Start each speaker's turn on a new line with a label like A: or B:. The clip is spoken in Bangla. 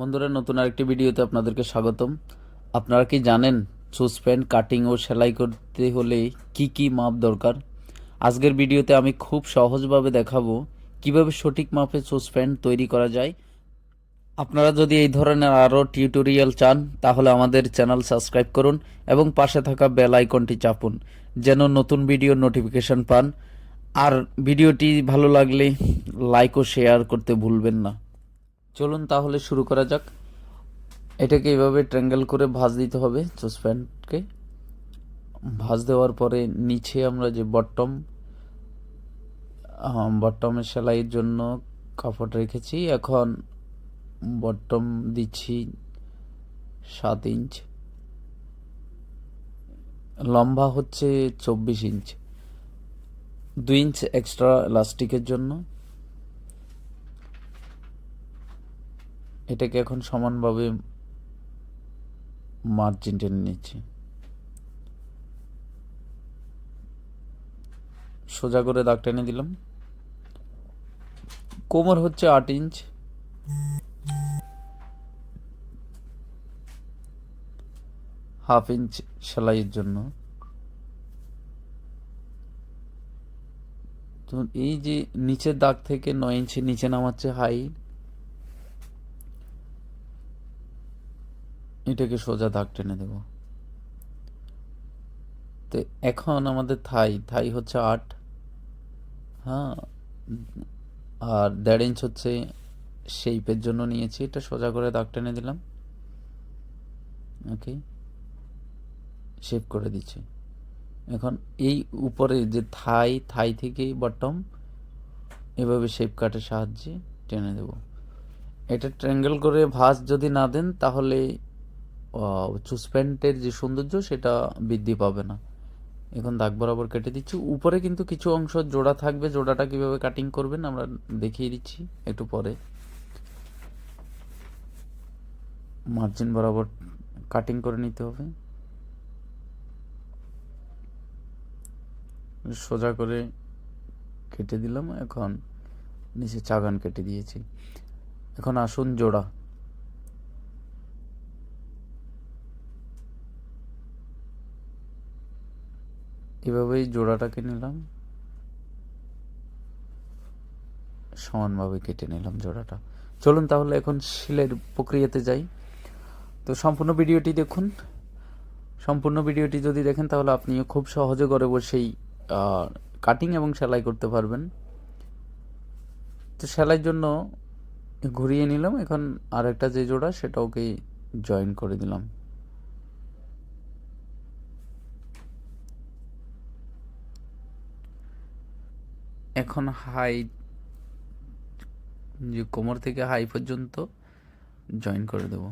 A: বন্ধুরা, নতুন আরেকটি ভিডিওতে আপনাদেরকে স্বাগতম। আপনারা কি জানেন সুস প্যান্ট, কাটিং ও সেলাই করতে হলে কি কি মাপ দরকার? আজকের ভিডিওতে আমি খুব সহজভাবে দেখাবো কীভাবে সঠিক মাপে সুস প্যান্ট তৈরি করা যায়। আপনারা যদি এই ধরনের আরও টিউটোরিয়াল চান, তাহলে আমাদের চ্যানেল সাবস্ক্রাইব করুন এবং পাশে থাকা বেল আইকনটি চাপুন, যেন নতুন ভিডিওর নোটিফিকেশন পান। আর ভিডিওটি ভালো লাগলে লাইক ও শেয়ার করতে ভুলবেন না। চলুন তাহলে শুরু করা যাক। এটাকে এইভাবে ট্র্যাঙ্গেল করে ভাঁজ দিতে হবে চোস প্যান্টকে ভাঁজ দেওয়ার পরে নিচে আমরা যে বটম বটমের সেলাইয়ের জন্য কাপড় রেখেছি। এখন বটম দিচ্ছি সাত ইঞ্চ লম্বা হচ্ছে চব্বিশ ইঞ্চ দুই ইঞ্চ এক্সট্রা এলাস্টিকের জন্য। এটাকে এখন সমানভাবে মার্জিন টেনে নিচ্ছি। সোজা করে দাগ টেনে দিলাম। কোমর হচ্ছে আট ইঞ্চ। হাফ ইঞ্চ সেলাইয়ের জন্য। তো এই যে নিচের দাগ থেকে নয় ইঞ্চি নিচে নামাচ্ছে হাইট এটাকে সোজা দাগ টেনে দেব। তো এখন আমাদের থাই থাই হচ্ছে আট। হ্যাঁ আর দেড় ইঞ্চ হচ্ছে শেপের জন্য নিয়েছি, এটা সোজা করে দাগ টেনে দিলাম। ওকে শেপ করে দিচ্ছি। এখন এই উপরে যে থাই থাই থেকে বটম এভাবে শেপ কাটের সাহায্যে টেনে দেব। এটা ট্র্যাঙ্গেল করে ভাঁজ যদি না দেন, তাহলে চুস প্যান্টের যে সৌন্দর্য, সেটা বৃদ্ধি পাবে না। এখন দাগ বরাবর কেটে দিচ্ছি। উপরে কিন্তু কিছু অংশ জোড়া থাকবে। জোড়াটা কীভাবে কাটিং করবেন, আমরা দেখিয়ে দিচ্ছি একটু পরে। মার্জিন বরাবর কাটিং করে নিতে হবে। সোজা করে কেটে দিলাম। এখন নিচে চাগান কেটে দিয়েছি। এখন আসুন জোড়া। এভাবেই জোড়াটাকে নিলাম। সমানভাবে কেটে নিলাম জোড়াটা। চলুন তাহলে এখন শিলের প্রক্রিয়াতে যাই। তো সম্পূর্ণ ভিডিওটি দেখুন। সম্পূর্ণ ভিডিওটি যদি দেখেন তাহলে আপনিও খুব সহজে ঘরে বসেই কাটিং এবং সেলাই করতে পারবেন। তো সেলাইয়ের জন্য ঘুরিয়ে নিলাম। এখন আরেকটা যে জোড়া সেটা ওকে জয়েন করে দিলাম। এখন হাই যে কোমর থেকে হাই পর্যন্ত জয়েন করে দেব।